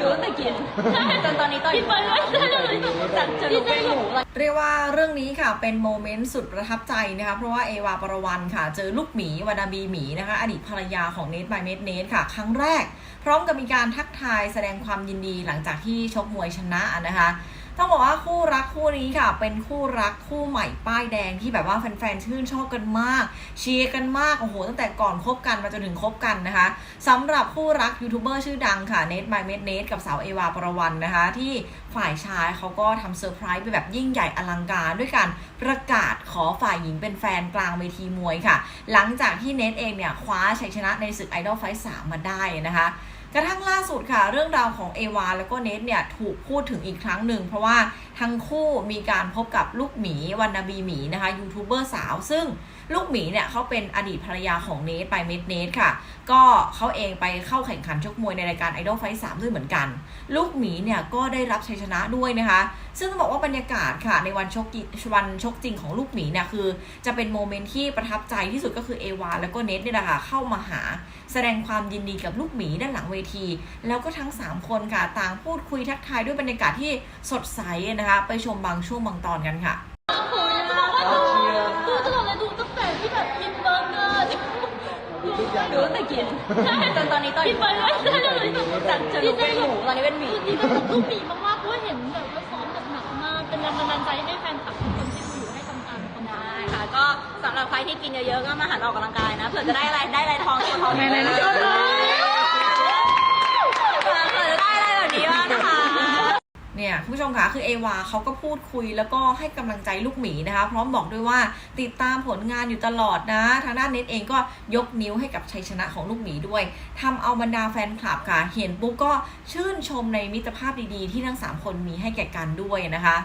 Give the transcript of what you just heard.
ดูตั้งแต่กินจนตอนนี้ตอนกินไปเลยจากจะรู้เป็นหมูเรียกว่าเรื่องนี้ค่ะเป็นโมเมนต์สุดประทับใจนะคะเพราะว่าเอวาปรวันค่ะ เจอลูกหมีวานาบีหมีนะคะอดีตภรรยาของเนทบายเมทเนทค่ะ ครั้งแรก พร้อมกับมีการทักทายแสดงความยินดีหลังจากที่ชกมวยชนะนะคะ ต้องบอกว่าคู่รักคู่นี้ค่ะ เป็นคู่รักคู่ใหม่ป้ายแดงที่แบบว่าแฟนๆชื่นชอบกันมาก เชียร์กันมากโอ้โหตั้งแต่ก่อนคบกันมาจนถึงคบกันนะคะสำหรับคู่รักยูทูบเบอร์ชื่อดังค่ะเนทไมเมดเนทกับสาวเอวาปรวันนะคะ ที่ฝ่ายชายเขาก็ทำเซอร์ไพรส์ไปแบบยิ่งใหญ่อลังการ ด้วยการประกาศขอฝ่ายหญิงเป็นแฟนกลางเวทีมวยค่ะ หลังจากที่เนทเองเนี่ยคว้าชัยชนะในศึกไอดอลไฟท์สามมาได้นะคะ กระทั่งล่าสุดค่ะ เรื่องราวของเอวาแล้วก็เนทเนี่ยถูกพูดถึงอีกครั้งหนึ่ง เพราะว่าทั้งคู่มีการพบกับลูกหมีวันนาบีหมีนะคะยูทูบเบอร์สาว ซึ่งลูกหมีเนี่ยเขาเป็นอดีตภรรยาของเนทไปเมดเนทค่ะ ก็เขาเองไปเข้าแข่งขันชกมวยในรายการ Idol Fight 3ด้วยเหมือนกัน ลูกหมีเนี่ยก็ได้รับชัยชนะด้วยนะคะ ซึ่งต้องบอกว่าบรรยากาศค่ะ ในวันชกจริงวันชกจริงของลูกหมีเนี่ยคือ จะเป็นโมเมนต์ที่ประทับใจที่สุดก็คือเอวาแล้วก็เนทเนี่ยแหละค่ะเข้ามาหาแสดงความยินดีกับลูกหมีด้านหลังเวที แล้วก็ทั้ง 3 คนค่ะ ต่างพูดคุยทักทายด้วยบรรยากาศที่สดใสนะคะ ไปชมบางช่วงบางตอนกันค่ะดูตลอดเลยดูตั้งแต่ที่แบบกินเบอร์เกอร์ดูตั้งแต่กินจนตอนนี้ตอนกินไปเลยจากจะรู้เป็นหมูตอนนี้เป็นหมีดีใจกับลูกหมีมากๆเพราะว่าเห็นแบบว่าซ้อมแบบหนักมาก เป็นแรงบันดาลใจให้แฟนคลับทุกคนที่ดูอยู่ให้ทำตามคนได้ได้ค่ะ ก็สำหรับใครที่กินเยอะๆก็มาหันออกกำลังกายนะเผื่อจะได้อะไรได้อะไรทองตัวทองได้อะ เนี่ยคุณผู้ชมคะคือเอวาเขาก็พูดคุยแล้วก็ให้กำลังใจลูกหมีนะคะ พร้อมบอกด้วยว่าติดตามผลงานอยู่ตลอดนะ ทางด้านเน็ตเองก็ยกนิ้วให้กับชัยชนะของลูกหมีด้วยทำเอาบรรดาแฟนคลับค่ะ เห็นปุ๊บก็ชื่นชมในมิตรภาพดีๆ ที่ทั้ง 3 คนมีให้แก่กันด้วยนะคะ